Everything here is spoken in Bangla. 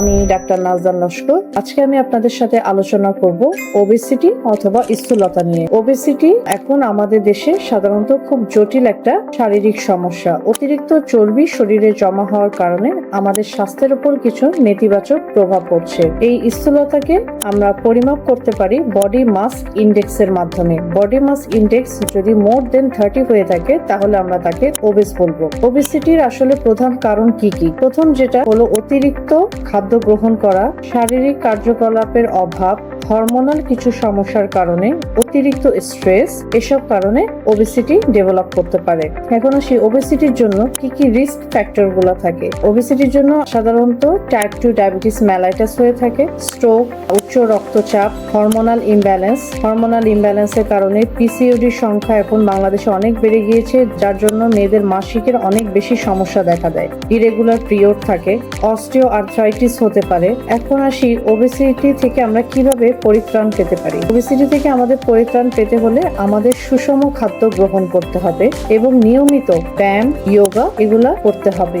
আমি ডাক্তার নাজদান লস্কর আজকে আমি আপনাদের সাথে আলোচনা করব ওবেসিটি অথবা স্থূলতা নিয়ে। ওবেসিটি এখন আমাদের দেশে সাধারণত খুব জটিল একটা শারীরিক সমস্যা। অতিরিক্ত চর্বি শরীরে জমা হওয়ার কারণে আমাদের স্বাস্থ্যের উপর কিছু নেতিবাচক প্রভাব পড়ছে। এই স্থূলতাকে আমরা পরিমাপ করতে পারি বডি মাস ইন্ডেক্সের মাধ্যমে। বডি মাস ইন্ডেক্স যদি মোর দেন থার্টি হয়ে থাকে, তাহলে আমরা তাকে ওবেস বলব। ওবেসিটির আসলে প্রধান কারণ কি কি? প্রথম যেটা হলো অতিরিক্ত খাদ্য গ্রহণ করা শারীরিক কার্যকলাপের অভাব হরমোনাল কিছু সমস্যার কারণে অতিরিক্ত স্ট্রেস এসব কারণে ওবেসিটি ডেভেলপ করতে পারে। এখন আসি ওবেসিটির জন্য কি কি রিস্ক ফ্যাক্টরগুলো থাকে? ওবেসিটির জন্য সাধারণত টাইপ টু ডায়াবেটিস ম্যালাইটাস হয়ে থাকে স্ট্রোক উচ্চ রক্তচাপ হরমোনাল ইমব্যালেন্স হরমোনাল ইমব্যালেন্সের কারণে পিসিওডির সংখ্যা এখন বাংলাদেশে অনেক বেড়ে গিয়েছে, যার জন্য মেয়েদের মাসিকের অনেক বেশি সমস্যা দেখা দেয়। ইরেগুলার পিরিয়ড থাকে অস্টিও আর্থ্রাইটিস হতে পারে। এখন আসি ওবেসিটি থেকে আমরা কীভাবে পরিত্রাণ পেতে পারি। ওবেসিটি থেকে আমাদের পরিত্রাণ পেতে হলে আমাদের সুষম খাদ্য গ্রহণ করতে হবে এবং নিয়মিত ব্যায়াম যোগা এগুলা করতে হবে।